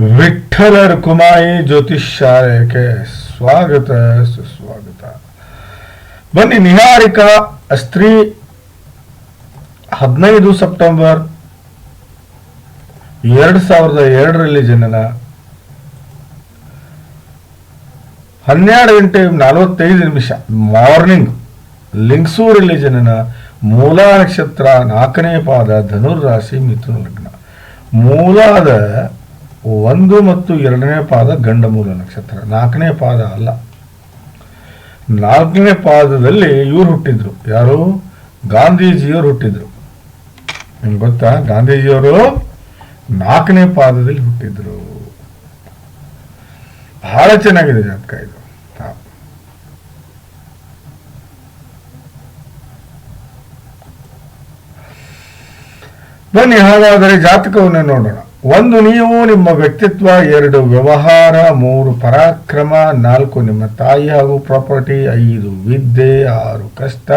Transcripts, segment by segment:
ವಿಠ್ಠಲ ಕುಮಾಯಿ ಜ್ಯೋತಿಷ್ಯಾಲಯಕ್ಕೆ ಸ್ವಾಗತ, ಸುಸ್ವಾಗತ. ಬನ್ನಿ, ನಿಹಾರಿಕಾ ಸ್ತ್ರೀ ಹದಿನೈದು ಸೆಪ್ಟೆಂಬರ್ ಎರಡು ಸಾವಿರದ ಎರಡರಲ್ಲಿ ಜನನ ಹನ್ನೆರಡು ಗಂಟೆ ನಲವತ್ತೈದು ನಿಮಿಷ, ಮಾರ್ನಿಂಗ್, ಲಿಂಗ್ಸೂರಲ್ಲಿ ಜನನ ಮೂಲ ನಕ್ಷತ್ರ ನಾಲ್ಕನೇ ಪಾದ ಧನುರ್ ರಾಶಿ ಮಿಥುನ ಲಗ್ನ. ಮೂಲಾದ ಒಂದು ಮತ್ತು ಎರಡನೇ ಪಾದ ಗಂಡ ಮೂಲ ನಕ್ಷತ್ರ. ನಾಲ್ಕನೇ ಪಾದ ಅಲ್ಲ. ನಾಲ್ಕನೇ ಪಾದದಲ್ಲಿ ಇವ್ರು ಹುಟ್ಟಿದ್ರು. ಯಾರು? ಗಾಂಧೀಜಿಯವರು ಹುಟ್ಟಿದ್ರು. ನಿಮ್ಗೆ ಗೊತ್ತಾ? ಗಾಂಧೀಜಿಯವರು ನಾಲ್ಕನೇ ಪಾದದಲ್ಲಿ ಹುಟ್ಟಿದ್ರು. ಬಹಳ ಚೆನ್ನಾಗಿದೆ ಜಾತಕ ಇದು. ಬನ್ನಿ, ಹಾಗಾದರೆ ಜಾತಕವನ್ನು ನೋಡೋಣ. ಒಂದು ನೀವು ನಿಮ್ಮ ವ್ಯಕ್ತಿತ್ವ, ಎರಡು ವ್ಯವಹಾರ, ಮೂರು ಪರಾಕ್ರಮ, ನಾಲ್ಕು ನಿಮ್ಮ ತಾಯಿ ಹಾಗೂ ಪ್ರಾಪರ್ಟಿ, ಐದು ವಿದ್ಯೆ, ಆರು ಕಷ್ಟ,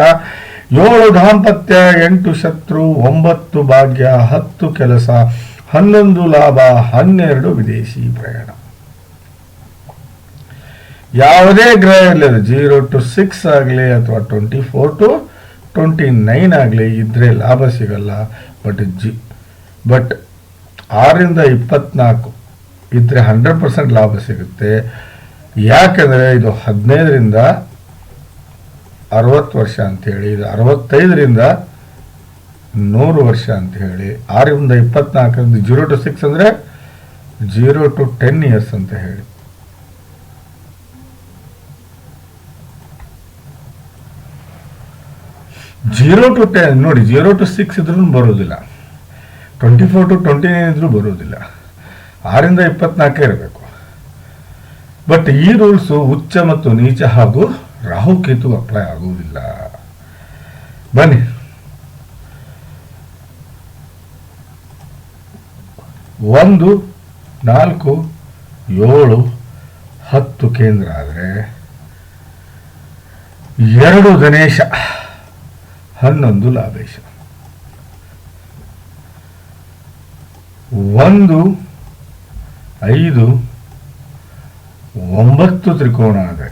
ಏಳು ದಾಂಪತ್ಯ, ಎಂಟು ಶತ್ರು, ಒಂಬತ್ತು ಭಾಗ್ಯ, ಹತ್ತು ಕೆಲಸ, ಹನ್ನೊಂದು ಲಾಭ, ಹನ್ನೆರಡು ವಿದೇಶಿ ಪ್ರಯಾಣ. ಯಾವುದೇ ಗ್ರಹ ಇರಲಿ ಅದು ಜೀರೋ ಟು ಸಿಕ್ಸ್ ಆಗಲಿ ಅಥವಾ twenty four to twenty nine ಆಗಲಿ, ಇದ್ರೆ ಲಾಭ ಸಿಗಲ್ಲ, ಬಟ್ ಜಿ, ಬಟ್ ಆರರಿಂದ ಇಪ್ಪತ್ನಾಲ್ಕು ಇದ್ರೆ ಹಂಡ್ರೆಡ್ ಪರ್ಸೆಂಟ್ ಲಾಭ ಸಿಗುತ್ತೆ. ಯಾಕೆಂದರೆ ಇದು ಹದಿನೈದರಿಂದ ಅರವತ್ತು ವರ್ಷ ಅಂತೇಳಿ, ಇದು ಅರವತ್ತೈದರಿಂದ ನೂರು ವರ್ಷ ಅಂತ ಹೇಳಿ ಆರರಿಂದ ಇಪ್ಪತ್ನಾಲ್ಕರಿಂದ ಜೀರೋ ಟು ಸಿಕ್ಸ್ ಅಂದರೆ ಜೀರೋ ಟು ಟೆನ್ ಇಯರ್ಸ್ ಅಂತ ಹೇಳಿ. ಜೀರೋ ಟು ಟೆನ್ ನೋಡಿ ಜೀರೋ ಟು ಸಿಕ್ಸ್ ಇದ್ರೂ ಬರೋದಿಲ್ಲ. Twenty four to twenty nine ಇದ್ರೂ ಬರೋದಿಲ್ಲ ಆರಿಂದ ಇಪ್ಪತ್ನಾಲ್ಕೇ ಇರಬೇಕು. ಬಟ್ ಈ ರೂಲ್ಸು ಉಚ್ಚ ಮತ್ತು ನೀಚ ಹಾಗೂ ರಾಹುಕೇತು ಅಪ್ಲೈ ಆಗುವುದಿಲ್ಲ. ಬನ್ನಿ. ಒಂದು, ನಾಲ್ಕು, ಏಳು, ಹತ್ತು ಕೇಂದ್ರ ಆದರೆ ಎರಡು ಗಣೇಶ ಹನ್ನೊಂದು ಲಾಭೇಶ. ಒಂದು, ಐದು, ಒಂಬತ್ತು ತ್ರಿಕೋನ ಇದೆ.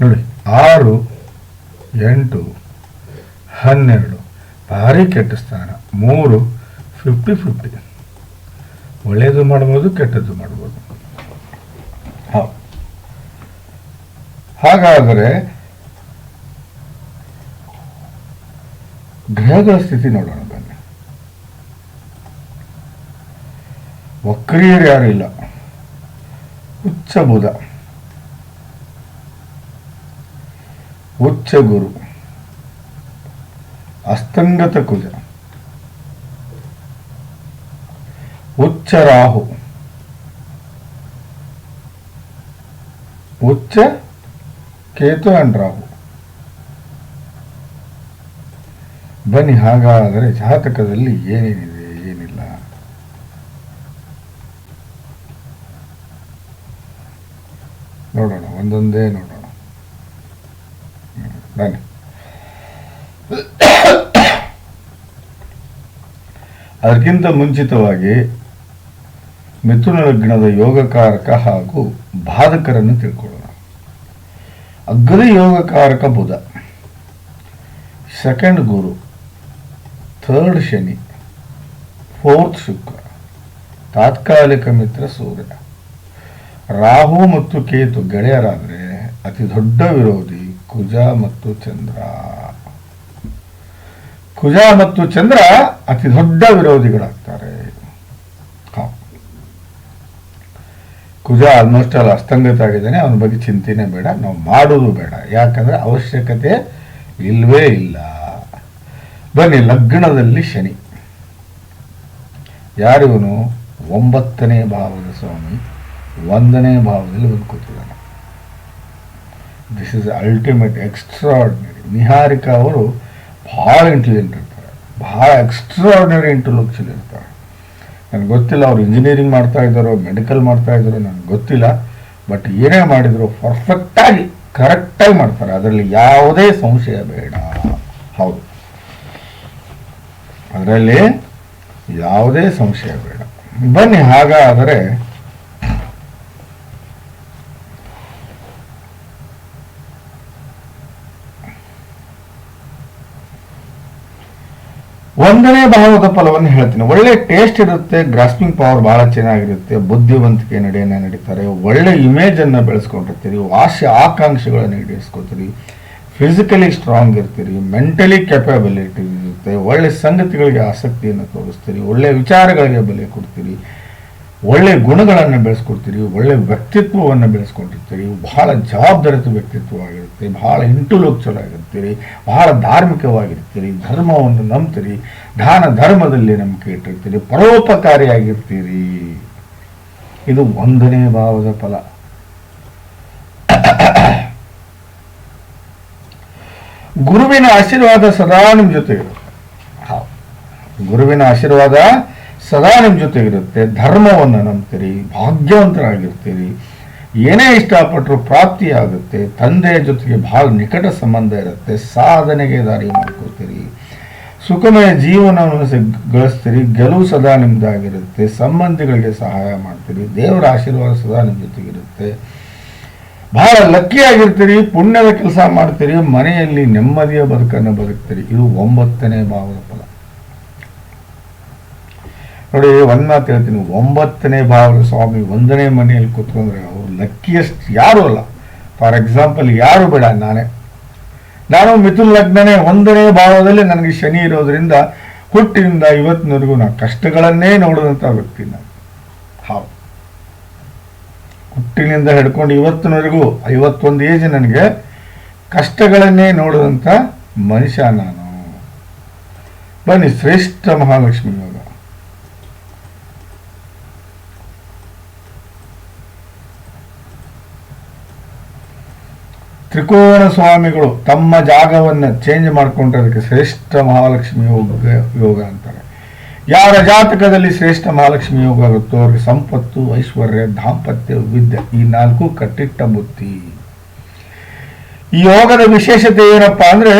ನೋಡಿ, ಆರು, ಎಂಟು, ಹನ್ನೆರಡು, ಭಾರಿ ಕೆಟ್ಟ ಸ್ಥಾನ. ಮೂರು ಫಿಫ್ಟಿ ಫಿಫ್ಟಿ ಒಳ್ಳೆಯದು ಮಾಡ್ಬೋದು, ಕೆಟ್ಟದ್ದು ಮಾಡ್ಬೋದು. ಹಾಗಾದರೆ ಗ್ರಹಗಳ ಸ್ಥಿತಿ ನೋಡೋಣ ಬನ್ನಿ ವಕ್ರಿಯರು ಯಾರು ಇಲ್ಲ. ಉಚ್ಚ ಬುಧ. ಉಚ್ಚ ಗುರು. ಅಸ್ತಂಗತ ಕುಜ. ಉಚ್ಚ ರಾಹು. ಉಚ್ಚ ಕೇತು ಅಂಡ್ ರಾಹು. ಬನ್ನಿ ಹಾಗಾದರೆ ಜಾತಕದಲ್ಲಿ ಏನೇನಿದೆ? ನೋಡೋಣ, ಒಂದೊಂದೇ ನೋಡೋಣ. ಬನ್ನಿ. ಅದಕ್ಕಿಂತ ಮುಂಚಿತವಾಗಿ ಮಿಥುನ ಲಗ್ನದ ಯೋಗಕಾರಕ ಹಾಗೂ ಬಾಧಕರನ್ನು ತಿಳ್ಕೊಳ್ಳೋಣ. ಅಗ್ರ ಯೋಗಕಾರಕ Budha. Second Guru. Third Shani. Fourth Shukra. ತಾತ್ಕಾಲಿಕ ಮಿತ್ರ ಸೂರ್ಯ. ರಾಹು ಮತ್ತು ಕೇತು ಗೆಳೆಯರಾದರೆ ಅತಿ ದೊಡ್ಡ ವಿರೋಧಿ ಕುಜ ಮತ್ತು ಚಂದ್ರ. ಕುಜ ಮತ್ತು ಚಂದ್ರ ಅತಿ ದೊಡ್ಡ ವಿರೋಧಿಗಳಾಗ್ತಾರೆ. ಕುಜ ಆಲ್ಮೋಸ್ಟ್ ಅಲ್ಲಿ, ಅಸ್ತಂಗತ ಆಗಿದ್ದಾನೆ, ಅವನ ಬಗ್ಗೆ ಚಿಂತೆನೆ ಬೇಡ, ನಾವು ಮಾಡೋದು ಬೇಡ. ಯಾಕಂದ್ರೆ ಅವಶ್ಯಕತೆ ಇಲ್ವೇ ಇಲ್ಲ. ಬನ್ನಿ, ಲಗ್ನದಲ್ಲಿ ಶನಿ. ಯಾರಿವನು? ಒಂಬತ್ತನೇ ಭಾವದ ಸ್ವಾಮಿ. ಒಂದನೇ ಭಾವದಲ್ಲಿ ಬಂದು ಕೂತಿದ್ದಾನೆ this is ultimate extraordinary Niharika ಅವರು ಭಾಳ ಇಂಟೆಲಿಜೆಂಟ್ ಇರ್ತಾರೆ. ಭಾಳ ಎಕ್ಸ್ಟ್ರಾಡಿನರಿ ಇಂಟೆಲೆಕ್ಚುಲ್ ಇರ್ತಾರೆ. ನನಗೆ ಗೊತ್ತಿಲ್ಲ ಅವ್ರು ಇಂಜಿನಿಯರಿಂಗ್ ಮಾಡ್ತಾ ಇದ್ದಾರೋ ಮೆಡಿಕಲ್ ಮಾಡ್ತಾ ಇದ್ದಾರೋ, ನನಗೆ ಗೊತ್ತಿಲ್ಲ. ಬಟ್ ಏನೇ ಮಾಡಿದ್ರು ಪರ್ಫೆಕ್ಟಾಗಿ ಕರೆಕ್ಟಾಗಿ ಮಾಡ್ತಾರೆ. ಅದರಲ್ಲಿ ಯಾವುದೇ ಸಂಶಯ ಬೇಡ. ಹೌದು. ಅದರಲ್ಲಿ ಯಾವುದೇ ಸಂಶಯ ಬೇಡ. ಬನ್ನಿ, ಹಾಗಾದರೆ ಒಂದನೇ ಭಾವದ ಫಲವನ್ನು ಹೇಳ್ತೀನಿ. ಒಳ್ಳೆ ಟೇಸ್ಟ್ ಇರುತ್ತೆ ಗ್ರಾಸ್ಪಿಂಗ್ ಪವರ್ ಬಹಳ ಚೆನ್ನಾಗಿರುತ್ತೆ, ಬುದ್ಧಿವಂತಿಕೆ ನಡೆಯನ್ನ ನಡೀತಾರೆ, ಒಳ್ಳೆ ಇಮೇಜ್ ಅನ್ನ ಬೆಳೆಸ್ಕೊಂಡಿರ್ತೀರಿ ವಾಸ್ಯ ಆಕಾಂಕ್ಷೆಗಳನ್ನು ಈಡೇರಿಸ್ಕೊತೀರಿ ಫಿಸಿಕಲಿ ಸ್ಟ್ರಾಂಗ್ ಇರ್ತೀರಿ ಮೆಂಟಲಿ ಕೆಪಬಿಲಿಟಿ ಇರುತ್ತೆ, ಒಳ್ಳೆ ಸಂಗತಿಗಳಿಗೆ ಆಸಕ್ತಿಯನ್ನು ತೋರಿಸ್ತೀರಿ, ಒಳ್ಳೆ ವಿಚಾರಗಳಿಗೆ ಬೆಲೆ ಕೊಡ್ತೀರಿ ಒಳ್ಳೆ ಗುಣಗಳನ್ನು ಬೆಳೆಸ್ಕೊಡ್ತೀರಿ, ಒಳ್ಳೆ ವ್ಯಕ್ತಿತ್ವವನ್ನು ಬೆಳೆಸ್ಕೊಂಡಿರ್ತೀರಿ ಬಹಳ ಜವಾಬ್ದಾರಿತ ವ್ಯಕ್ತಿತ್ವವಾಗಿರುತ್ತೆ ಬಹಳ ಇಂಟುಲೋಕ್ಚುಲ್ ಆಗಿರ್ತೀರಿ ಬಹಳ ಧಾರ್ಮಿಕವಾಗಿರ್ತೀರಿ, ಧರ್ಮವನ್ನು ನಂಬ್ತೀರಿ, ದಾನ ಧರ್ಮದಲ್ಲಿ ನಂಬಿಕೆ ಇಟ್ಟಿರ್ತೀರಿ, ಪರೋಪಕಾರಿಯಾಗಿರ್ತೀರಿ. ಇದು ಒಂದನೇ ಭಾವದ ಫಲ. ಗುರುವಿನ ಆಶೀರ್ವಾದ ಸದಾ ನಿಮ್ಮ ಜೊತೆ. ಗುರುವಿನ ಆಶೀರ್ವಾದ ಸದಾ ನಿಮ್ಮ ಜೊತೆಗಿರುತ್ತೆ, ಧರ್ಮವನ್ನು ನಂಬ್ತೀರಿ, ಭಾಗ್ಯವಂತರಾಗಿರ್ತೀರಿ, ಏನೇ ಇಷ್ಟಪಟ್ಟರು ಪ್ರಾಪ್ತಿಯಾಗುತ್ತೆ ತಂದೆಯ ಜೊತೆಗೆ ಬಹಳ ನಿಕಟ ಸಂಬಂಧ ಇರುತ್ತೆ, ಸಾಧನೆಗೆ ದಾರಿ ಮಾಡ್ಕೊಳ್ತೀರಿ ಸುಖಮಯ ಜೀವನವನ್ನು ಗಳಿಸ್ತೀರಿ, ಗೆಲುವು ಸದಾ ನಿಮ್ಮದಾಗಿರುತ್ತೆ ಸಂಬಂಧಿಗಳಿಗೆ ಸಹಾಯ ಮಾಡ್ತೀರಿ, ದೇವರ ಆಶೀರ್ವಾದ ಸದಾ ನಿಮ್ಮ ಜೊತೆಗಿರುತ್ತೆ. ಬಹಳ ಲಕ್ಕಿ ಆಗಿರ್ತೀರಿ ಪುಣ್ಯದ ಕೆಲಸ ಮಾಡ್ತೀರಿ, ಮನೆಯಲ್ಲಿ ನೆಮ್ಮದಿಯ ಬದುಕನ್ನು ಬದುಕ್ತೀರಿ, ಇದು ಒಂಬತ್ತನೇ ಭಾವದ ಫಲ. ನೋಡಿ, ಒಂದ್ ಮಾತು ಹೇಳ್ತೀನಿ. ಒಂಬತ್ತನೇ ಭಾವದ ಸ್ವಾಮಿ ಒಂದನೇ ಮನೆಯಲ್ಲಿ ಕೂತ್ಕೊಂಡ್ರೆ ಅವ್ರು ಲಕ್ಕಿಯಸ್ಟ್ ಯಾರು ಅಲ್ಲ. ಫಾರ್ ಎಕ್ಸಾಂಪಲ್ ಯಾರು ಬೇಡ ನಾನೇ. ನಾನು ಮಿಥುನ್ ಲಗ್ನನೇ ಒಂದನೇ ಭಾವದಲ್ಲಿ ನನಗೆ ಶನಿ ಇರೋದ್ರಿಂದ ಹುಟ್ಟಿನಿಂದ ಇವತ್ತಿನವರೆಗೂ ನಾ ಕಷ್ಟಗಳನ್ನೇ ನೋಡಿದಂಥ ವ್ಯಕ್ತಿ ನಾನು. ಹೌದು ಹುಟ್ಟಿನಿಂದ ಹಿಡ್ಕೊಂಡು ಇವತ್ತಿನವರೆಗೂ ಐವತ್ತೊಂದು ಏಜ್ ನನಗೆ ಕಷ್ಟಗಳನ್ನೇ ನೋಡಿದಂಥ ಮನುಷ್ಯ ನಾನು. ಬನ್ನಿ, ಶ್ರೇಷ್ಠ ಮಹಾಲಕ್ಷ್ಮಿ ಯೋಗ ತ್ರಿಕೋಣ ಸ್ವಾಮಿಗಳು ತಮ್ಮ ಜಾಗವನ್ನು ಚೇಂಜ್ ಮಾಡ್ಕೊಂಡಿರೋದಕ್ಕೆ ಶ್ರೇಷ್ಠ ಮಹಾಲಕ್ಷ್ಮಿ ಯೋಗ ಯೋಗ ಅಂತಾರೆ. ಯಾರ ಜಾತಕದಲ್ಲಿ ಶ್ರೇಷ್ಠ ಮಹಾಲಕ್ಷ್ಮಿ ಯೋಗ ಆಗುತ್ತೋ ಅವ್ರಿಗೆ ಸಂಪತ್ತು, ಐಶ್ವರ್ಯ, ದಾಂಪತ್ಯ, ವಿದ್ಯೆ ಈ ನಾಲ್ಕು ಕಟ್ಟಿಟ್ಟ ಬುತ್ತಿ ಈ ಯೋಗದ ವಿಶೇಷತೆ ಏನಪ್ಪಾ ಅಂದ್ರೆ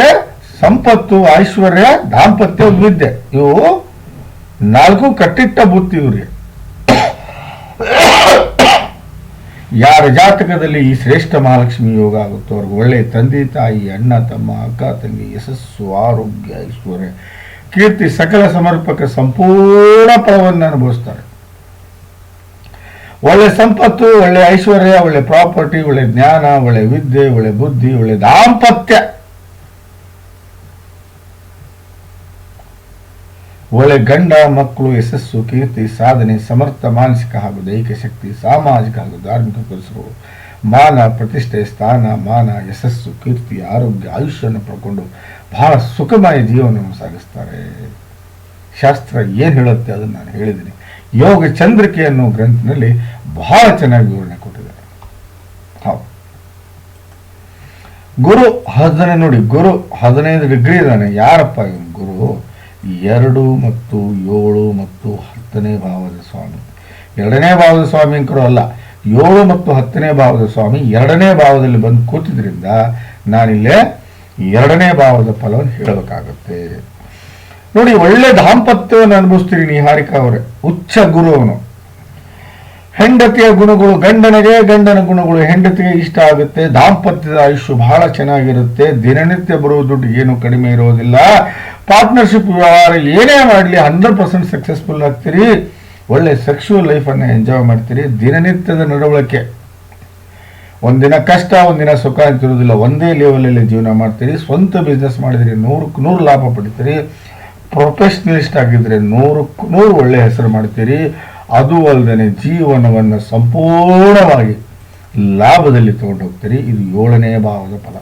ಸಂಪತ್ತು, ಐಶ್ವರ್ಯ, ದಾಂಪತ್ಯ, ವಿದ್ಯೆ ಇವು ನಾಲ್ಕು ಕಟ್ಟಿಟ್ಟ ಬುತ್ತಿ ಇವ್ರಿಗೆ. ಯಾರ ಜಾತಕದಲ್ಲಿ ಈ ಶ್ರೇಷ್ಠ ಮಹಾಲಕ್ಷ್ಮಿ ಯೋಗ ಆಗುತ್ತೋ ಅವ್ರಿಗೆ ಒಳ್ಳೆ ತಂದೆ, ತಾಯಿ, ಅಣ್ಣ, ತಮ್ಮ, ಅಕ್ಕ, ತಂಗಿ, ಯಶಸ್ಸು, ಆರೋಗ್ಯ, ಐಶ್ವರ್ಯ, ಕೀರ್ತಿ, ಸಕಲ ಸಮರ್ಪಕ, ಸಂಪೂರ್ಣ ಫಲವನ್ನು ಅನುಭವಿಸ್ತಾರೆ. ಒಳ್ಳೆ ಸಂಪತ್ತು, ಒಳ್ಳೆ ಐಶ್ವರ್ಯ, ಒಳ್ಳೆ ಪ್ರಾಪರ್ಟಿ, ಒಳ್ಳೆ ಜ್ಞಾನ, ಒಳ್ಳೆ ವಿದ್ಯೆ, ಒಳ್ಳೆ ಬುದ್ಧಿ, ಒಳ್ಳೆ ದಾಂಪತ್ಯ. ಒಳ್ಳೆ ಗಂಡ ಮಕ್ಕಳು ಯಶಸ್ಸು, ಕೀರ್ತಿ, ಸಾಧನೆ, ಸಮರ್ಥ, ಮಾನಸಿಕ ಹಾಗೂ ದೈಹಿಕ ಶಕ್ತಿ, ಸಾಮಾಜಿಕ ಹಾಗೂ ಧಾರ್ಮಿಕ ಕೆಲಸಗಳು ಮಾನ, ಪ್ರತಿಷ್ಠೆ, ಸ್ಥಾನ, ಮಾನ, ಯಶಸ್ಸು, ಕೀರ್ತಿ, ಆರೋಗ್ಯ, ಆಯುಷ್ಯವನ್ನು ಪಡ್ಕೊಂಡು ಬಹಳ ಸುಖಮಯ ಜೀವನವನ್ನು ಸಾಗಿಸ್ತಾರೆ. ಶಾಸ್ತ್ರ ಏನು ಹೇಳುತ್ತೆ ಅದನ್ನು ನಾನು ಹೇಳಿದ್ದೀನಿ. ಯೋಗ ಚಂದ್ರಿಕೆ ಅನ್ನೋ ಗ್ರಂಥದಲ್ಲಿ ಬಹಳ ಚೆನ್ನಾಗಿ ವಿವರಣೆ ಕೊಟ್ಟಿದ್ದಾರೆ. ಹೌದು. ಗುರು ಹದಿನೈದು ನೋಡಿ, ಗುರು ಹದಿನೈದು ಡಿಗ್ರಿ ಇದ್ದಾನೆ, ಯಾರಪ್ಪ ಗುರು? ಎರಡು ಮತ್ತು ಏಳು ಮತ್ತು ಹತ್ತನೇ ಭಾವದ ಸ್ವಾಮಿ. ಎರಡನೇ ಭಾವದ ಸ್ವಾಮಿ ಅಂಕರು ಅಲ್ಲ. ಏಳು ಮತ್ತು ಹತ್ತನೇ ಭಾವದ ಸ್ವಾಮಿ ಎರಡನೇ ಭಾವದಲ್ಲಿ ಬಂದು ಕೂತಿದ್ರಿಂದ ನಾನಿಲ್ಲೇ ಎರಡನೇ ಭಾವದ ಫಲವನ್ನು ಹೇಳಬೇಕಾಗತ್ತೆ. ನೋಡಿ, ಒಳ್ಳೆ ದಾಂಪತ್ಯವನ್ನು ಅನುಭವಿಸ್ತೀರಿ ನಿಹಾರಿಕಾ ಅವರೇ. ಉಚ್ಚ ಗುರು ಅವನು ಹೆಂಡತಿಯ ಗುಣಗಳು ಗಂಡನಿಗೆ ಗಂಡನ ಗುಣಗಳು ಹೆಂಡತಿಗೆ ಇಷ್ಟ ಆಗುತ್ತೆ, ದಾಂಪತ್ಯದ ಆಯುಷ್ಯ ಬಹಳ ಚೆನ್ನಾಗಿರುತ್ತೆ, ದಿನನಿತ್ಯ ಬರುವ ದುಡ್ಡು ಏನು ಕಡಿಮೆ ಇರೋದಿಲ್ಲ. ಪಾರ್ಟ್ನರ್ಶಿಪ್ ವ್ಯವಹಾರ ಏನೇ ಮಾಡಲಿ, ಹಂಡ್ರೆಡ್ ಪರ್ಸೆಂಟ್ ಸಕ್ಸಸ್ಫುಲ್ ಆಗ್ತೀರಿ. ಒಳ್ಳೆ ಸೆಕ್ಷುವಲ್ ಲೈಫನ್ನು ಎಂಜಾಯ್ ಮಾಡ್ತೀರಿ. ದಿನನಿತ್ಯದ ನಡವಳಿಕೆ. ಒಂದಿನ ಕಷ್ಟ, ಒಂದಿನ ಸುಖ ಅಂತಿರೋದಿಲ್ಲ ಒಂದೇ ಲೆವೆಲಲ್ಲಿ ಜೀವನ ಮಾಡ್ತೀರಿ. ಸ್ವಂತ ಬಿಸ್ನೆಸ್ ಮಾಡಿದಿರಿ ನೂರಕ್ಕೆ ನೂರು ಲಾಭ ಪಡಿತೀರಿ. ಪ್ರೊಫೆಷ್ನಲಿಸ್ಟ್ ಆಗಿದ್ರೆ ನೂರಕ್ಕೆ ನೂರು ಒಳ್ಳೆ ಹೆಸರು ಮಾಡ್ತೀರಿ. ಅದು ಅಲ್ಲದೆ ಜೀವನವನ್ನು ಸಂಪೂರ್ಣವಾಗಿ ಲಾಭದಲ್ಲಿ ತಗೊಂಡು ಹೋಗ್ತೀರಿ ಇದು ಏಳನೇ ಭಾವದ ಫಲ.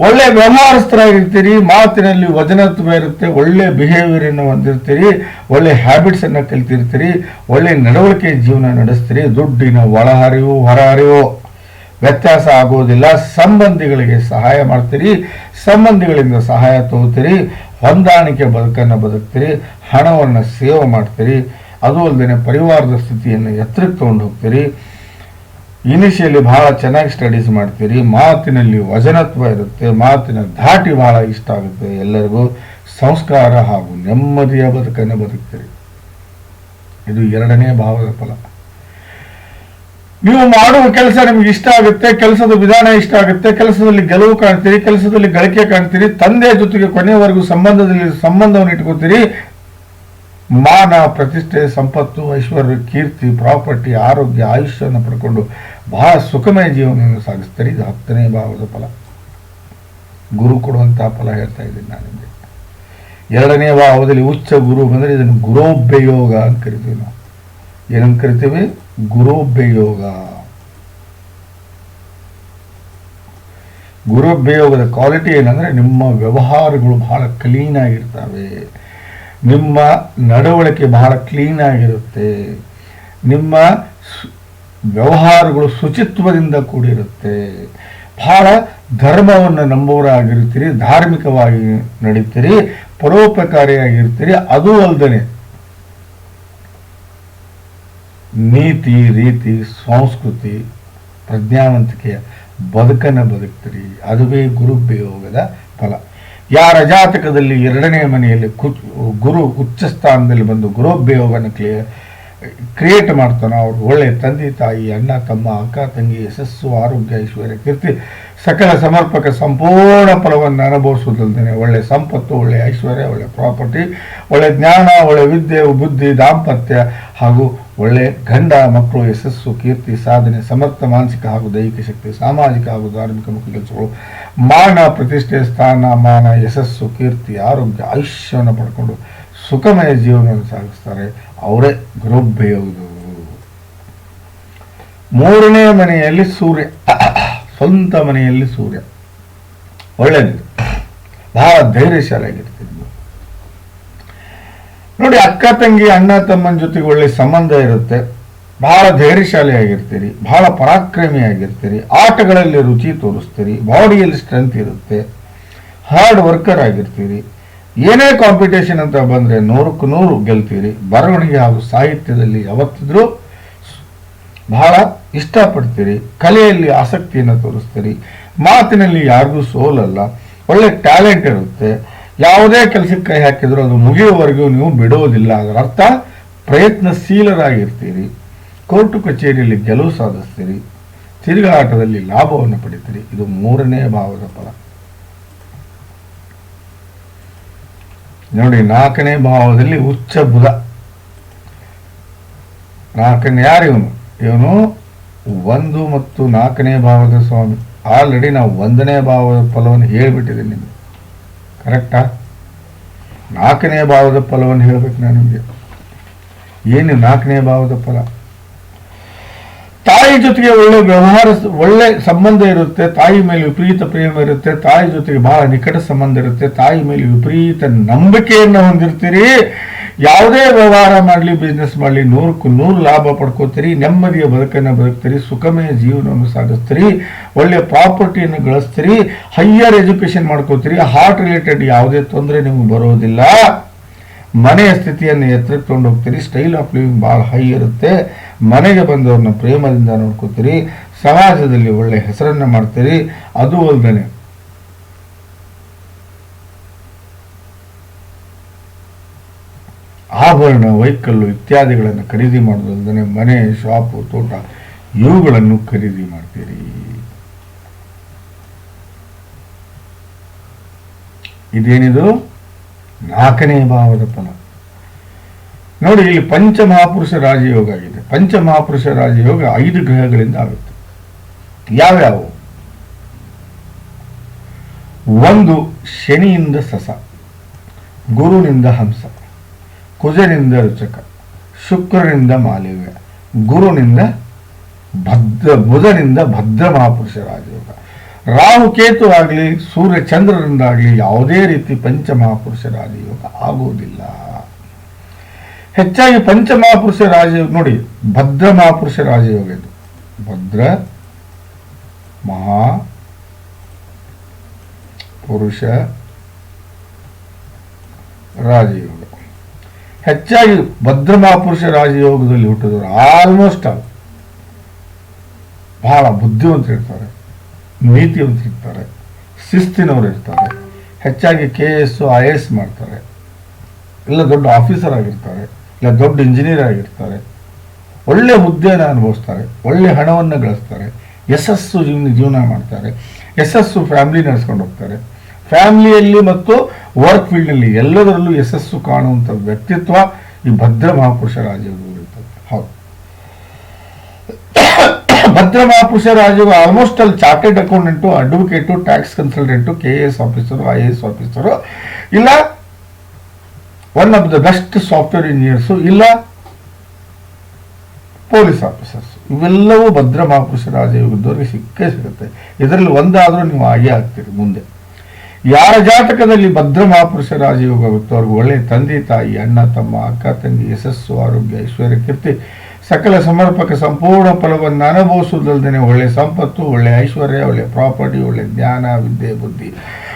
ಒಳ್ಳೆ ವ್ಯವಹಾರಸ್ಥರಾಗಿರ್ತೀರಿ, ಮಾತಿನಲ್ಲಿ ವಜನತ್ವ ಇರುತ್ತೆ, ಒಳ್ಳೆ ಬಿಹೇವಿಯರ್ ಅನ್ನು ಹೊಂದಿರ್ತೀರಿ, ಒಳ್ಳೆ ಹ್ಯಾಬಿಟ್ಸ್ ಅನ್ನ ಕಲ್ತಿರ್ತೀರಿ, ಒಳ್ಳೆ ನಡವಳಿಕೆ ಜೀವನ ನಡೆಸ್ತೀರಿ. ದುಡ್ಡಿನ ಒಳಹರಿವು ಹೊರಹರಿವು. ವ್ಯತ್ಯಾಸ ಆಗೋದಿಲ್ಲ. ಸಂಬಂಧಿಗಳಿಗೆ ಸಹಾಯ ಮಾಡ್ತೀರಿ. ಸಂಬಂಧಿಗಳಿಂದ ಸಹಾಯ ತಗೋತೀರಿ. ಹೊಂದಾಣಿಕೆ ಬದುಕನ್ನು ಬದುಕ್ತೀರಿ, ಹಣವನ್ನು ಸೇವ್ ಮಾಡ್ತೀರಿ, ಅದು ಅಲ್ಲದೆ ಪರಿವಾರದ ಸ್ಥಿತಿಯನ್ನು ಎತ್ತರಕ್ಕೆ ತೊಗೊಂಡು ಹೋಗ್ತೀರಿ. ಇನಿಷಿಯಲಿ ಬಹಳ ಚೆನ್ನಾಗಿ ಸ್ಟಡೀಸ್ ಮಾಡ್ತೀರಿ, ಮಾತಿನಲ್ಲಿ ವಜನತ್ವ ಇರುತ್ತೆ, ಮಾತಿನ ಧಾಟಿ ಬಹಳ ಇಷ್ಟ ಆಗುತ್ತೆ ಎಲ್ಲರಿಗೂ. ಸಂಸ್ಕಾರ ಹಾಗೂ ನೆಮ್ಮದಿಯ ಬದುಕನ್ನು ಬದುಕ್ತೀರಿ. ಇದು ಎರಡನೇ ಭಾವದ ಫಲ. ನೀವು ಮಾಡುವ ಕೆಲಸ ನಿಮ್ಗೆ ಇಷ್ಟ ಆಗುತ್ತೆ, ಕೆಲಸದ ವಿಧಾನ ಇಷ್ಟ ಆಗುತ್ತೆ, ಕೆಲಸದಲ್ಲಿ ಗೆಲುವು ಕಾಣ್ತೀರಿ, ಕೆಲಸದಲ್ಲಿ ಗಳಿಕೆ ಕಾಣ್ತೀರಿ, ತಂದೆಯ ಜೊತೆಗೆ ಕೊನೆಯವರೆಗೂ ಸಂಬಂಧದಲ್ಲಿ ಸಂಬಂಧವನ್ನು ಇಟ್ಕೋತೀರಿ. ಮಾನ, ಪ್ರತಿಷ್ಠೆ, ಸಂಪತ್ತು, ಐಶ್ವರ್ಯ, ಕೀರ್ತಿ, ಪ್ರಾಪರ್ಟಿ, ಆರೋಗ್ಯ, ಆಯುಷ್ಯವನ್ನು ಪಡ್ಕೊಂಡು ಬಹಳ ಸುಖಮಯ ಜೀವನವನ್ನು ಸಾಗಿಸ್ತಾರೆ. ಇದು ಹತ್ತನೇ ಭಾವದ ಫಲ. ಗುರು ಕೊಡುವಂತಹ ಫಲ ಹೇಳ್ತಾ ಇದ್ದೀನಿ ನಾನು ನಿಮಗೆ. ಎರಡನೇ ಭಾವದಲ್ಲಿ ಉಚ್ಚ ಗುರು ಬಂದರೆ ಇದನ್ನು ಗುರೋಭ್ಯಯೋಗ ಅಂತ ಕರಿತೀವಿ ನಾವು. ಏನಂತ ಕರಿತೀವಿ? ಗುರೋಭ್ಯಯೋಗ ಯೋಗದ ಕ್ವಾಲಿಟಿ ಏನಂದ್ರೆ ನಿಮ್ಮ ವ್ಯವಹಾರಗಳು ಬಹಳ ಕ್ಲೀನ್ ಆಗಿರ್ತವೆ. ನಿಮ್ಮ ನಡವಳಿಕೆ ಬಹಳ ಕ್ಲೀನ್ ಆಗಿರುತ್ತೆ. ನಿಮ್ಮ ವ್ಯವಹಾರಗಳು ಶುಚಿತ್ವದಿಂದ ಕೂಡಿರುತ್ತೆ. ಬಹಳ ಧರ್ಮವನ್ನು ನಂಬುವರಾಗಿರ್ತೀರಿ ಧಾರ್ಮಿಕವಾಗಿ ನಡೀತೀರಿ, ಪರೋಪಕಾರಿಯಾಗಿರ್ತೀರಿ, ಅದು ಅಲ್ದನೆ. ನೀತಿ, ರೀತಿ, ಸಂಸ್ಕೃತಿ, ಪ್ರಜ್ಞಾವಂತಿಕೆಯ ಬದುಕನ್ನು ಬದುಕ್ತೀರಿ. ಅದುವೇ ಗುರುಭ್ಯೋಗದ ಫಲ. ಯಾರ ಜಾತಕದಲ್ಲಿ ಎರಡನೇ ಮನೆಯಲ್ಲಿ ಕು, ಗುರು ಉಚ್ಚ ಸ್ಥಾನದಲ್ಲಿ ಬಂದು ಗುರುಭ್ಯೋಗನ ಕ್ಲಿಯ ಕ್ರಿಯೇಟ್ ಮಾಡ್ತಾನೋ ಅವ್ರು ಒಳ್ಳೆ ತಂದೆ, ತಾಯಿ, ಅಣ್ಣ, ತಮ್ಮ, ಅಕ್ಕ, ತಂಗಿ, ಯಶಸ್ಸು, ಆರೋಗ್ಯ, ಐಶ್ವರ್ಯ, ಕೀರ್ತಿ, ಸಕಲ ಸಮರ್ಪಕ ಸಂಪೂರ್ಣ ಫಲವನ್ನು ಅನುಭವಿಸುವುದಲ್ಲದೆ ಒಳ್ಳೆ ಸಂಪತ್ತು, ಒಳ್ಳೆ ಐಶ್ವರ್ಯ, ಒಳ್ಳೆ ಪ್ರಾಪರ್ಟಿ, ಒಳ್ಳೆ ಜ್ಞಾನ, ಒಳ್ಳೆ ವಿದ್ಯೆ, ಬುದ್ಧಿ, ದಾಂಪತ್ಯ ಹಾಗೂ ಒಳ್ಳೆ ಗಂಡ ಮಕ್ಕಳು, ಯಶಸ್ಸು, ಕೀರ್ತಿ, ಸಾಧನೆ, ಸಮರ್ಥ, ಮಾನಸಿಕ ಹಾಗೂ ದೈಹಿಕ ಶಕ್ತಿ, ಸಾಮಾಜಿಕ ಹಾಗೂ ಧಾರ್ಮಿಕ ಮುಖ್ಯ ಕೆಲಸಗಳು, ಮಾನ, ಪ್ರತಿಷ್ಠೆ, ಸ್ಥಾನ, ಮಾನ, ಯಶಸ್ಸು, ಕೀರ್ತಿ, ಆರೋಗ್ಯ, ಆಯುಷ್ಯವನ್ನು ಪಡ್ಕೊಂಡು ಸುಖಮಯ ಜೀವನವನ್ನು ಸಾಗಿಸ್ತಾರೆ. ಅವರೇ ಗುರುಭ್ಯೋಗದವರು ಮೂರನೇ ಮನೆಯಲ್ಲಿ ಸೂರ್ಯ. ಸ್ವಂತ ಮನೆಯಲ್ಲಿ ಸೂರ್ಯ. ಒಳ್ಳೆಯದು. ಬಹಳ ಧೈರ್ಯಶಾಲಿಯಾಗಿರ್ತೀನಿ. ನೋಡಿ, ಅಕ್ಕ, ತಂಗಿ, ಅಣ್ಣ, ತಮ್ಮನ ಜೊತೆಗೆ ಒಳ್ಳೆ ಸಂಬಂಧ ಇರುತ್ತೆ. ಬಹಳ ಧೈರ್ಯಶಾಲಿ ಆಗಿರ್ತೀರಿ ಬಹಳ ಪರಾಕ್ರಮಿ ಆಗಿರ್ತೀರಿ ಆಟಗಳಲ್ಲಿ ರುಚಿ ತೋರಿಸ್ತೀರಿ, ಬಾಡಿಯಲ್ಲಿ ಸ್ಟ್ರೆಂತ್ ಇರುತ್ತೆ ಹಾರ್ಡ್ ವರ್ಕರ್ ಆಗಿರ್ತೀರಿ. ಏನೇ ಕಾಂಪಿಟೇಷನ್ ಅಂತ ಬಂದರೆ ನೂರಕ್ಕೆ ನೂರು ಗೆಲ್ತೀರಿ. ಬರವಣಿಗೆ ಹಾಗೂ ಸಾಹಿತ್ಯದಲ್ಲಿ ಯಾವತ್ತಿದ್ರೂ ಬಹಳ ಇಷ್ಟಪಡ್ತೀರಿ. ಕಲೆಯಲ್ಲಿ ಆಸಕ್ತಿಯನ್ನು ತೋರಿಸ್ತೀರಿ. ಮಾತಿನಲ್ಲಿ ಯಾರಿಗೂ ಸೋಲಲ್ಲ. ಒಳ್ಳೆ ಟ್ಯಾಲೆಂಟ್ ಇರುತ್ತೆ. ಯಾವುದೇ ಕೆಲಸಕ್ಕೆ ಕೈ ಹಾಕಿದ್ರು ಅದು ಮುಗಿಯುವವರೆಗೂ ನೀವು ಬಿಡೋದಿಲ್ಲ. ಅದರ ಅರ್ಥ ಪ್ರಯತ್ನಶೀಲರಾಗಿರ್ತೀರಿ. ಕೋರ್ಟು ಕಚೇರಿಯಲ್ಲಿ ಗೆಲುವು ಸಾಧಿಸ್ತೀರಿ. ತಿರುಗಾಟದಲ್ಲಿ ಲಾಭವನ್ನು ಪಡಿತೀರಿ. ಇದು ಮೂರನೇ ಭಾವದ ಫಲ. ನೋಡಿ, ನಾಲ್ಕನೇ ಭಾವದಲ್ಲಿ ಉಚ್ಚ ಬುಧ. ನಾಲ್ಕನೇ ಯಾರು ಇವನು? ಇವನು ಒಂದು ಮತ್ತು ನಾಲ್ಕನೇ ಭಾವದ ಸ್ವಾಮಿ. ಆಲ್ರೆಡಿ ನಾವು ಒಂದನೇ ಭಾವದ ಫಲವನ್ನು ಹೇಳಿಬಿಟ್ಟಿದ್ದೀನಿ ನಿಮಗೆ. ಕರೆಕ್ಟಾ? ನಾಲ್ಕನೇ ಭಾವದ ಫಲವನ್ನು ಹೇಳಬೇಕು ನಾನು ನಿಮಗೆ. ಏನು ನಾಲ್ಕನೇ ಭಾವದ ಫಲ? ತಾಯಿ ಜೊತೆಗೆ ಒಳ್ಳೆ ವ್ಯವಹಾರ ಒಳ್ಳೆ ಸಂಬಂಧ ಇರುತ್ತೆ, ತಾಯಿ ಮೇಲೆ ವಿಪರೀತ ಪ್ರೇಮ ಇರುತ್ತೆ, ತಾಯಿ ಜೊತೆಗೆ ಬಹಳ ನಿಕಟ ಸಂಬಂಧ ಇರುತ್ತೆ, ತಾಯಿ ಮೇಲೆ ವಿಪರೀತ ನಂಬಿಕೆಯನ್ನು ಹೊಂದಿರ್ತೀರಿ. ಯಾವುದೇ ವ್ಯವಹಾರ ಮಾಡಲಿ ಬಿಸ್ನೆಸ್ ಮಾಡಲಿ, ನೂರಕ್ಕೂ ನೂರು ಲಾಭ ಪಡ್ಕೋತೀರಿ, ನೆಮ್ಮದಿಯ ಬದುಕನ್ನು ಬದುಕ್ತೀರಿ, ಸುಖಮಯ ಜೀವನವನ್ನು ಸಾಗಿಸ್ತೀರಿ ಒಳ್ಳೆಯ ಪ್ರಾಪರ್ಟಿಯನ್ನು ಗಳಿಸ್ತೀರಿ ಹೈಯರ್ ಎಜುಕೇಶನ್ ಮಾಡ್ಕೋತೀರಿ ಹಾರ್ಟ್ ರಿಲೇಟೆಡ್ ಯಾವುದೇ ತೊಂದರೆ ನಿಮಗೆ ಬರೋದಿಲ್ಲ. ಮನೆಯ ಸ್ಥಿತಿಯನ್ನು ಎತ್ತರಕ್ಕೆ ತೊಗೊಂಡು ಹೋಗ್ತೀರಿ ಸ್ಟೈಲ್ ಆಫ್ ಲಿವಿಂಗ್ ಭಾಳ ಹೈ ಇರುತ್ತೆ. ಮನೆಗೆ ಬಂದವ್ರನ್ನ ಪ್ರೇಮದಿಂದ ನೋಡ್ಕೋತೀರಿ, ಸಮಾಜದಲ್ಲಿ ಒಳ್ಳೆ ಹೆಸರನ್ನು ಮಾಡ್ತೀರಿ, ಅದು ಅಲ್ದೇನೆ. ಆಭರಣ ವೈಕಲ್ಲು ಇತ್ಯಾದಿಗಳನ್ನು ಖರೀದಿ ಮಾಡೋದಲ್ಲದೆ ಮನೆ, ಶಾಪು, ತೋಟ, ಇವುಗಳನ್ನು ಖರೀದಿ ಮಾಡ್ತೀರಿ. ಇದೇನಿದು? ನಾಲ್ಕನೇ ಭಾವದ ಫಲ. ನೋಡಿ, ಇಲ್ಲಿ ಪಂಚಮಹಾಪುರುಷ ರಾಜಯೋಗ ಆಗಿದೆ. ಪಂಚಮಹಾಪುರುಷ ರಾಜಯೋಗ ಐದು ಗ್ರಹಗಳಿಂದ ಆಗುತ್ತೆ. ಯಾವ್ಯಾವು? ಒಂದು ಶನಿಯಿಂದ ಸಸ, ಗುರುನಿಂದ ಹಂಸ. ಕುಜನಿಂದ ರುಚಕ ಶುಕ್ರನಿಂದ ಮಾಲಿವ್ಯ, ಗುರುನಿಂದ ಭದ್ರ, ಬುಧನಿಂದ ಭದ್ರ ಮಹಾಪುರುಷ ರಾಜಯೋಗ ರಾಹು ಕೇತು ಆಗಲಿ, ಸೂರ್ಯ ಚಂದ್ರರಿಂದಾಗಲಿ ಯಾವುದೇ ರೀತಿ ಪಂಚಮಹಾಪುರುಷ ರಾಜಯೋಗ ಆಗುವುದಿಲ್ಲ. ಹೆಚ್ಚಾಗಿ ಪಂಚಮಹಾಪುರುಷ ರಾಜಯೋಗ ನೋಡಿ, ಭದ್ರ ಮಹಾಪುರುಷ ರಾಜಯೋಗ ಇದು. ಭದ್ರ, ಮಹಾ, ಪುರುಷ ರಾಜಯೋಗ ಹೆಚ್ಚಾಗಿ ಭದ್ರ ಮಹಾಪುರುಷ ರಾಜಯೋಗದಲ್ಲಿ ಹುಟ್ಟಿದವರು ಆಲ್ಮೋಸ್ಟ್ ಆಲ್ ಬಹಳ ಬುದ್ಧಿವಂತರಿರ್ತಾರೆ ನೀತಿವಂತರಿರ್ತಾರೆ ಶಿಸ್ತಿನವರು ಇರ್ತಾರೆ, ಹೆಚ್ಚಾಗಿ ಕೆ ಎಸ್ ಐ ಎಸ್ ಮಾಡ್ತಾರೆ. ಇಲ್ಲ ದೊಡ್ಡ ಆಫೀಸರ್ ಆಗಿರ್ತಾರೆ, ಇಲ್ಲ ದೊಡ್ಡ ಇಂಜಿನಿಯರ್ ಆಗಿರ್ತಾರೆ. ಒಳ್ಳೆ ಹುದ್ದೆಯನ್ನು ಅನುಭವಿಸ್ತಾರೆ, ಒಳ್ಳೆ ಹಣವನ್ನು ಗಳಿಸ್ತಾರೆ, ಯಶಸ್ಸು ಜೀವನ ಜೀವನ ಮಾಡ್ತಾರೆ, ಯಶಸ್ಸು ಫ್ಯಾಮಿಲಿ ನಡೆಸ್ಕೊಂಡು ಹೋಗ್ತಾರೆ. ಫ್ಯಾಮಿಲಿಯಲ್ಲಿ ಮತ್ತು ವರ್ಕ್ ಫೀಲ್ಡ್ನಲ್ಲಿ ಎಲ್ಲದರಲ್ಲೂ ಯಶಸ್ಸು ಕಾಣುವಂಥ ವ್ಯಕ್ತಿತ್ವ ಈ ಭದ್ರ ಮಹಾಪುರುಷ ರಾಜಯೋಗ ಇರ್ತದೆ. ಹೌದು. ಭದ್ರ ಮಹಾಪುರುಷ ರಾಜಯೋಗ ಆಲ್ಮೋಸ್ಟ್ ಅಲ್ಲಿ chartered accountant advocate tax consultant K A S officer I A S officer ಇಲ್ಲ one of the best software engineers ಇಲ್ಲ ಪೊಲೀಸ್ ಆಫೀಸರ್ಸ್ ಇವೆಲ್ಲವೂ ಭದ್ರ ಮಹಾಪುರುಷ ರಾಜಯೋಗದವರಿಗೆ ಸಿಕ್ಕೇ ಸಿಗುತ್ತೆ. ಇದರಲ್ಲಿ ಒಂದಾದರೂ ನೀವು ಆಗೇ ಆಗ್ತೀರಿ ಮುಂದೆ. ಯಾರ ಜಾತಕದಲ್ಲಿ ಭದ್ರ ಮಹಾಪುರುಷ ರಾಜಯೋಗ ಗೊತ್ತು ಅವ್ರಿಗೆ ಒಳ್ಳೆ ತಂದೆ, ತಾಯಿ, ಅಣ್ಣ, ತಮ್ಮ, ಅಕ್ಕ, ತಂಗಿ, ಯಶಸ್ಸು, ಆರೋಗ್ಯ, ಐಶ್ವರ್ಯ, ಕೀರ್ತಿ, ಸಕಲ ಸಮರ್ಪಕ ಸಂಪೂರ್ಣ ಫಲವನ್ನು ಅನುಭವಿಸುವುದಲ್ಲದೆ ಒಳ್ಳೆ ಸಂಪತ್ತು, ಒಳ್ಳೆ ಐಶ್ವರ್ಯ, ಒಳ್ಳೆ ಪ್ರಾಪರ್ಟಿ, ಒಳ್ಳೆ ಜ್ಞಾನ, ವಿದ್ಯೆ, ಬುದ್ಧಿ,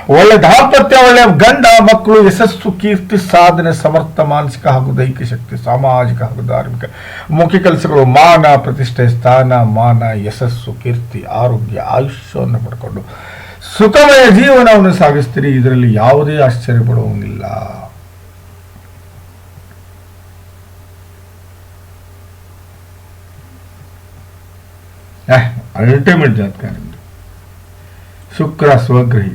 ಒಳ್ಳೆ ದಾಂಪತ್ಯ, ಒಳ್ಳೆ ಗಂಡ, ಮಕ್ಕಳು, ಯಶಸ್ಸು, ಕೀರ್ತಿ, ಸಾಧನೆ, ಸಮರ್ಥ, ಮಾನಸಿಕ ಹಾಗೂ ದೈಹಿಕ ಶಕ್ತಿ, ಸಾಮಾಜಿಕ ಹಾಗೂ ಧಾರ್ಮಿಕ, ಮುಖ್ಯ ಕೆಲಸಗಳು, ಮಾನ, ಪ್ರತಿಷ್ಠೆ, ಸ್ಥಾನ, ಮಾನ, ಯಶಸ್ಸು, ಕೀರ್ತಿ, ಆರೋಗ್ಯ, ಆಯುಷ್ಯವನ್ನು ಪಡ್ಕೊಂಡು ಸುಖಮಯ ಜೀವನವನ್ನು ಸಾಗಿಸ್ತೀರಿ, ಇದರಲ್ಲಿ ಯಾವುದೇ ಆಶ್ಚರ್ಯ ಪಡುವಂಗಿಲ್ಲ ಅಲ್ಟಿಮೇಟ್ ಜಾತಕ ನಿಮ್ದು. ಶುಕ್ರ, ಸ್ವಗ್ರಹಿ,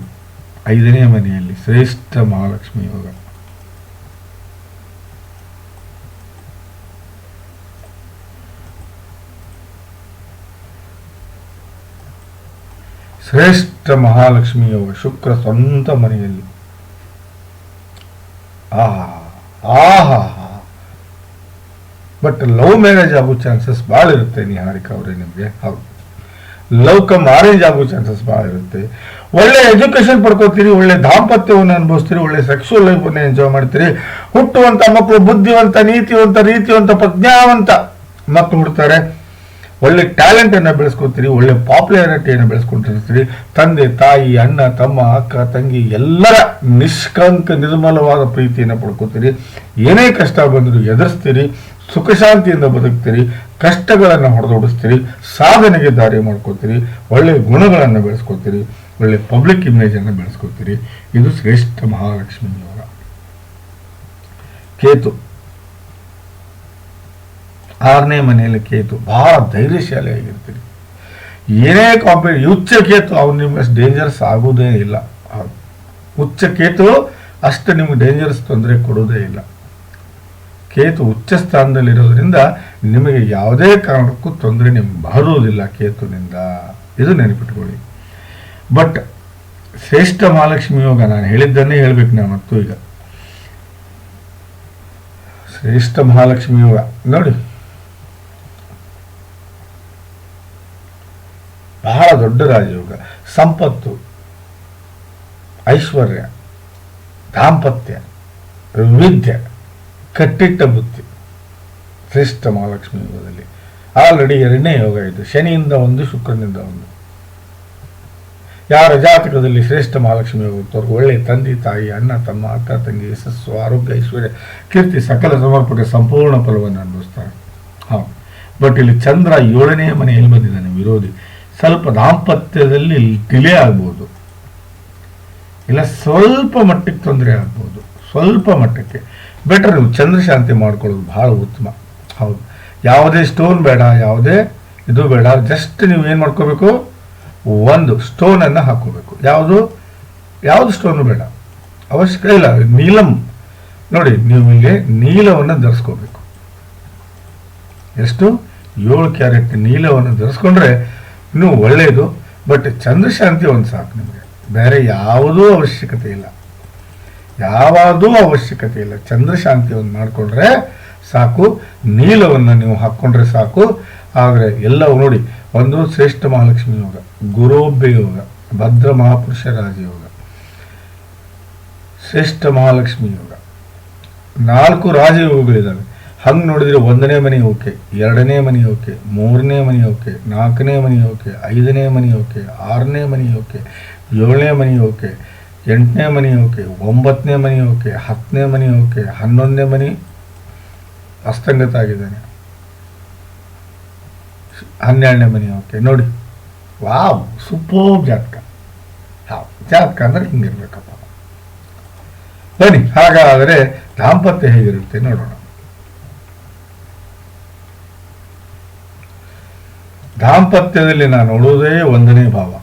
ಐದನೇ ಮನೆಯಲ್ಲಿ ಶ್ರೇಷ್ಠ ಮಹಾಲಕ್ಷ್ಮಿ ಯೋಗ. ಶ್ರೇಷ್ಠ ಮಹಾಲಕ್ಷ್ಮಿ ಯೋಗ ಶುಕ್ರ ಸ್ವಂತ ಮನೆಯಲ್ಲಿ. ಆಹಾ ಆಹಾ ಬಟ್ ಲವ್ ಮ್ಯಾರೇಜ್ ಆಗೋ ಚಾನ್ಸಸ್ ಭಾಳ ಇರುತ್ತೆ ನಿಹಾರಿಕಾ ಅವರೇ ನಿಮಗೆ. ಹೌದು. ಲವ್ ಕಮ್ ಮ್ಯಾರೇಜ್ ಆಗೋ ಚಾನ್ಸಸ್ ಭಾಳ ಇರುತ್ತೆ. ಒಳ್ಳೆ ಎಜುಕೇಶನ್ ಪಡ್ಕೋತೀರಿ, ಒಳ್ಳೆ ದಾಂಪತ್ಯವನ್ನು ಅನುಭವಿಸ್ತೀರಿ, ಒಳ್ಳೆ ಸೆಕ್ಸುವಲ್ ಲೈಫನ್ನು ಎಂಜಾಯ್ ಮಾಡ್ತೀರಿ. ಹುಟ್ಟುವಂಥ ಮಕ್ಕಳು ಬುದ್ಧಿವಂತ, ನೀತಿವಂತ, ರೀತಿವಂತ, ಪ್ರಜ್ಞಾವಂತ ಮಕ್ಕಳು ಹುಡ್ತಾರೆ. ಒಳ್ಳೆ ಟ್ಯಾಲೆಂಟ್ ಅನ್ನ ಬೆಳೆಸ್ಕೊತೀರಿ, ಒಳ್ಳೆ ಪಾಪ್ಯುಲಾರಿಟಿಯನ್ನು ಬೆಳೆಸ್ಕೊಂಡಿರ್ತೀರಿ ತಂದೆ, ತಾಯಿ, ಅಣ್ಣ, ತಮ್ಮ, ಅಕ್ಕ, ತಂಗಿ ಎಲ್ಲರ ನಿಷ್ಕಂಕ, ನಿರ್ಮಲವಾದ ಪ್ರೀತಿಯನ್ನು ಪಡ್ಕೋತೀರಿ. ಏನೇ ಕಷ್ಟ ಬಂದರೂ ಎದುರಿಸ್ತೀರಿ, ಸುಖ ಶಾಂತಿಯಿಂದ ಬದುಕ್ತೀರಿ, ಕಷ್ಟಗಳನ್ನು ಹೊಡೆದೋಡಿಸ್ತೀರಿ, ಸಾಧನೆಗೆ ದಾರಿ ಮಾಡ್ಕೋತೀರಿ, ಒಳ್ಳೆ ಗುಣಗಳನ್ನು ಬೆಳೆಸ್ಕೋತೀರಿ, ಒಳ್ಳೆ ಪಬ್ಲಿಕ್ ಇಮೇಜನ್ನು ಬೆಳೆಸ್ಕೋತೀರಿ. ಇದು ಶ್ರೇಷ್ಠ ಮಹಾಲಕ್ಷ್ಮಿಯವರ ಕೇತು. ಆರನೇ ಮನೆಯಲ್ಲಿ ಕೇತು. ಬಹಳ ಧೈರ್ಯಶಾಲಿಯಾಗಿರ್ತೀರಿ ಏನೇ ಕಾಂಪಿ ಉಚ್ಚ ಕೇತು ಅವ್ನು ನಿಮ್ಗೆ ಅಷ್ಟು ಡೇಂಜರಸ್ ಆಗೋದೇ ಇಲ್ಲ. ಉಚ್ಚ ಕೇತು, ಅಷ್ಟು ನಿಮ್ಗೆ ಡೇಂಜರಸ್ ತೊಂದರೆ ಕೊಡೋದೇ ಇಲ್ಲ. ಕೇತು ಉಚ್ಚ ಸ್ಥಾನದಲ್ಲಿರೋದ್ರಿಂದ ನಿಮಗೆ ಯಾವುದೇ ಕಾರಣಕ್ಕೂ ತೊಂದರೆ ನಿಮ್ಗೆ ಬರೋದಿಲ್ಲ ಕೇತುನಿಂದ. ಇದು ನೆನಪಿಟ್ಕೊಳ್ಳಿ. ಬಟ್ ಶ್ರೇಷ್ಠ ಮಹಾಲಕ್ಷ್ಮಿ ಯೋಗ ನಾನು ಹೇಳಿದ್ದನ್ನೇ ಹೇಳ್ಬೇಕು ನಾನು ಮತ್ತು ಈಗ. ಶ್ರೇಷ್ಠ ಮಹಾಲಕ್ಷ್ಮಿ ಯೋಗ. ನೋಡಿ. ಬಹಳ ದೊಡ್ಡ ರಾಜಯೋಗ. ಸಂಪತ್ತು, ಐಶ್ವರ್ಯ, ದಾಂಪತ್ಯ ವಿದ್ಯೆ ಕಟ್ಟಿಟ್ಟ ಬುದ್ಧಿ, ಶ್ರೇಷ್ಠ ಮಹಾಲಕ್ಷ್ಮಿ ಯೋಗದಲ್ಲಿ. ಆಲ್ರೆಡಿ ಎರಡನೇ ಯೋಗ ಇದು. ಶನಿಯಿಂದ ಒಂದು, ಶುಕ್ರನಿಂದ ಒಂದು. ಯಾರ ಜಾತಕದಲ್ಲಿ ಶ್ರೇಷ್ಠ ಮಹಾಲಕ್ಷ್ಮಿ ಯೋಗ ಇರ್ತವ್ರಿಗೆ ಒಳ್ಳೆ ತಂದೆ, ತಾಯಿ, ಅಣ್ಣ, ತಮ್ಮ, ಅಕ್ಕ, ತಂಗಿ, ಯಶಸ್ಸು, ಆರೋಗ್ಯ, ಐಶ್ವರ್ಯ, ಕೀರ್ತಿ, ಸಕಲ ಸಮರ್ಪಕ, ಸಂಪೂರ್ಣ ಫಲವನ್ನು ಅನುಭವಿಸ್ತಾರೆ. ಹೌದು. ಬಟ್ ಇಲ್ಲಿ ಚಂದ್ರ ಏಳನೇ ಮನೆಯಲ್ಲಿ ಬಂದಿದ್ದಾನೆ, ವಿರೋಧಿ. ಸ್ವಲ್ಪ ದಾಂಪತ್ಯದಲ್ಲಿ ಡಿಲೇ ಆಗ್ಬೋದು. ಇಲ್ಲ, ಸ್ವಲ್ಪ ಮಟ್ಟಿಗೆ ತೊಂದರೆ ಆಗ್ಬೋದು. ಸ್ವಲ್ಪ ಮಟ್ಟಕ್ಕೆ. ಬೆಟರ್ ನೀವು ಚಂದ್ರಶಾಂತಿ ಮಾಡ್ಕೊಳ್ಳೋದು ಬಹಳ ಉತ್ತಮ. ಹೌದು. ಯಾವುದೇ ಸ್ಟೋನ್ ಬೇಡ, ಯಾವುದೇ ಇದು ಬೇಡ. ಜಸ್ಟ್ ನೀವು ಏನು ಮಾಡ್ಕೋಬೇಕು? ಒಂದು ಸ್ಟೋನನ್ನು ಹಾಕೋಬೇಕು ಯಾವುದು? ಯಾವುದು ಸ್ಟೋನು ಬೇಡ? ಅವಶ್ಯಕ ಇಲ್ಲ. ನೀಲಂ. ನೋಡಿ, ನೀವು ಇಲ್ಲಿ ನೀಲವನ್ನು ಧರಿಸ್ಕೋಬೇಕು. ಎಷ್ಟು? ಏಳು ಕ್ಯಾರೆಟ್ ನೀಲವನ್ನು ಧರಿಸ್ಕೊಂಡ್ರೆ ಇನ್ನೂ ಒಳ್ಳೆಯದು ಬಟ್ ಚಂದ್ರಶಾಂತಿ ಒಂದು ಸಾಕು ನಿಮಗೆ. ಬೇರೆ ಯಾವುದೂ ಅವಶ್ಯಕತೆ ಇಲ್ಲ. ಯಾವುದೂ ಅವಶ್ಯಕತೆ ಇಲ್ಲ. ಚಂದ್ರಶಾಂತಿ ಒಂದು ಮಾಡಿಕೊಂಡ್ರೆ ಸಾಕು, ನೀಲವನ್ನು ನೀವು ಹಾಕ್ಕೊಂಡ್ರೆ ಸಾಕು. ಆದರೆ ಎಲ್ಲವೂ ನೋಡಿ, ಒಂದು ಶ್ರೇಷ್ಠ ಮಹಾಲಕ್ಷ್ಮಿ ಯೋಗ ಗುರೋಬ್ಬೆ ಯೋಗ, ಭದ್ರ ಮಹಾಪುರುಷ ರಾಜಯೋಗ ಶ್ರೇಷ್ಠ ಮಹಾಲಕ್ಷ್ಮಿ ಯೋಗ. ನಾಲ್ಕು ರಾಜಯೋಗಗಳಿದ್ದಾವೆ ಹಂಗೆ ನೋಡಿದ್ರೆ ಒಂದನೇ ಮನೆ ಓಕೆ ಎರಡನೇ ಮನೆ ಓಕೆ ಮೂರನೇ ಮನೆ ಓಕೆ ನಾಲ್ಕನೇ ಮನೆ ಓಕೆ ಐದನೇ ಮನೆ ಓಕೆ ಆರನೇ ಮನೆ ಓಕೆ ಏಳನೇ ಮನೆ ಓಕೆ ಎಂಟನೇ ಮನೆ ಓಕೆ ಒಂಬತ್ತನೇ ಮನೆ ಓಕೆ ಹತ್ತನೇ ಮನೆ ಓಕೆ ಹನ್ನೊಂದನೇ ಮನೆ ಅಸ್ತಂಗತ ಆಗಿದ್ದಾನೆ ಹನ್ನೆರಡನೇ ಮನೆ ಓಕೆ ನೋಡಿ ವಾವ್ ಸೂಪರ್ ಜಾತಕ ಜಾತಕ ಅಂದರೆ ಹಿಂಗಿರ್ಬೇಕಪ್ಪ ಬನ್ನಿ ಹಾಗಾದರೆ ದಾಂಪತ್ಯ ಹೇಗಿರುತ್ತೆ ನೋಡೋಣ ದಾಂಪತ್ಯದಲ್ಲಿ ನಾನು ನೋಡುವುದೇ ಒಂದನೇ ಭಾವ.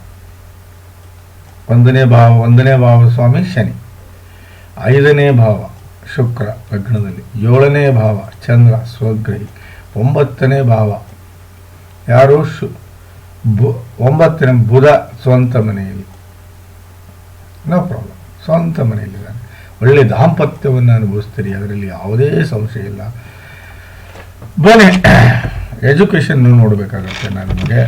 ಒಂದನೇ ಭಾವ ಒಂದನೇ ಭಾವ ಸ್ವಾಮಿ ಶನಿ. ಐದನೇ ಭಾವ ಶುಕ್ರ ಲಗ್ನದಲ್ಲಿ. ಏಳನೇ ಭಾವ ಚಂದ್ರ ಸ್ವಗ್ರಹಿ. ಒಂಬತ್ತನೇ ಭಾವ ಯಾರು? ಶು, ಬು, ಒಂಬತ್ತನೇ ಬುಧ ಸ್ವಂತ ಮನೆಯಲ್ಲಿ. No problem. ಸ್ವಂತ ಮನೆಯಲ್ಲಿ ನಾನು ಒಳ್ಳೆ ದಾಂಪತ್ಯವನ್ನು ಅನುಭವಿಸ್ತೀರಿ. ಅದರಲ್ಲಿ ಯಾವುದೇ ಸಂಶಯ ಇಲ್ಲ. ಬನ್ನಿ. ಎಜುಕೇಷನ್ ನೋಡಬೇಕಾಗತ್ತೆ ನಾನು ನಿಮಗೆ.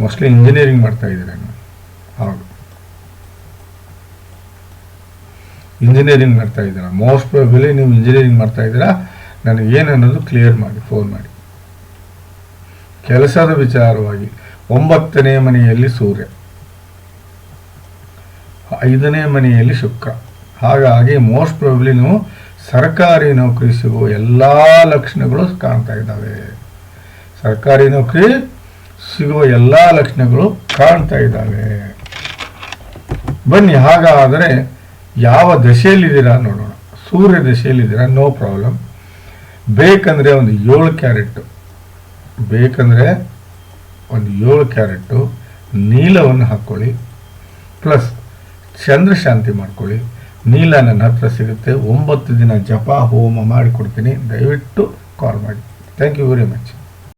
ಮೋಸ್ಟ್ಲಿ ಇಂಜಿನಿಯರಿಂಗ್ ಮಾಡ್ತಾ ಇದ್ದೀರಾ ಹೌದು. ಇಂಜಿನಿಯರಿಂಗ್ ಮಾಡ್ತಾ ಇದ್ದೀರಾ? ಮೋಸ್ಟ್ ಪ್ರಾಬಲಿ ನೀವು ಇಂಜಿನಿಯರಿಂಗ್ ಮಾಡ್ತಾ ಇದ್ದೀರಾ? ನನಗೆ ಏನು ಅನ್ನೋದು ಕ್ಲಿಯರ್ ಮಾಡಿ ಫೋನ್ ಮಾಡಿ. ಕೆಲಸದ ವಿಚಾರವಾಗಿ ಒಂಬತ್ತನೇ ಮನೆಯಲ್ಲಿ ಸೂರ್ಯ, ಐದನೇ ಮನೆಯಲ್ಲಿ ಶುಕ್ರ. ಹಾಗಾಗಿ ಮೋಸ್ಟ್ ಪ್ರಾಬ್ಲಿ ನೀವು ಸರ್ಕಾರಿ ನೌಕರಿ ಸಿಗುವ ಎಲ್ಲ ಲಕ್ಷಣಗಳು ಕಾಣ್ತಾ ಇದ್ದಾವೆ. ಸರ್ಕಾರಿ ನೌಕರಿ ಸಿಗುವ ಎಲ್ಲ ಲಕ್ಷಣಗಳು ಕಾಣ್ತಾ ಇದ್ದಾವೆ. ಬನ್ನಿ, ಹಾಗಾದರೆ ಯಾವ ದಶೆಯಲ್ಲಿದ್ದೀರಾ ನೋಡೋಣ. ಸೂರ್ಯ ದಶೆಯಲ್ಲಿದ್ದೀರಾ? ನೋ ಪ್ರಾಬ್ಲಮ್ ಬೇಕಂದರೆ ಒಂದು ಏಳು ಕ್ಯಾರೆಟ್ಟು ಬೇಕಂದರೆ ಒಂದು ಏಳು ಕ್ಯಾರೆಟ್ಟು ನೀಲವನ್ನು ಹಾಕ್ಕೊಳ್ಳಿ. ಪ್ಲಸ್ ಚಂದ್ರ ಶಾಂತಿ ಮಾಡ್ಕೊಳ್ಳಿ. ನೀಲ ನನ್ನ ಹತ್ರ ಸಿಗುತ್ತೆ ಒಂಬತ್ತು ದಿನ ಜಪ ಹೋಮ ಮಾಡಿಕೊಡ್ತೀನಿ. ದಯವಿಟ್ಟು ಕಾಲ್ ಮಾಡಿ. Thank you very much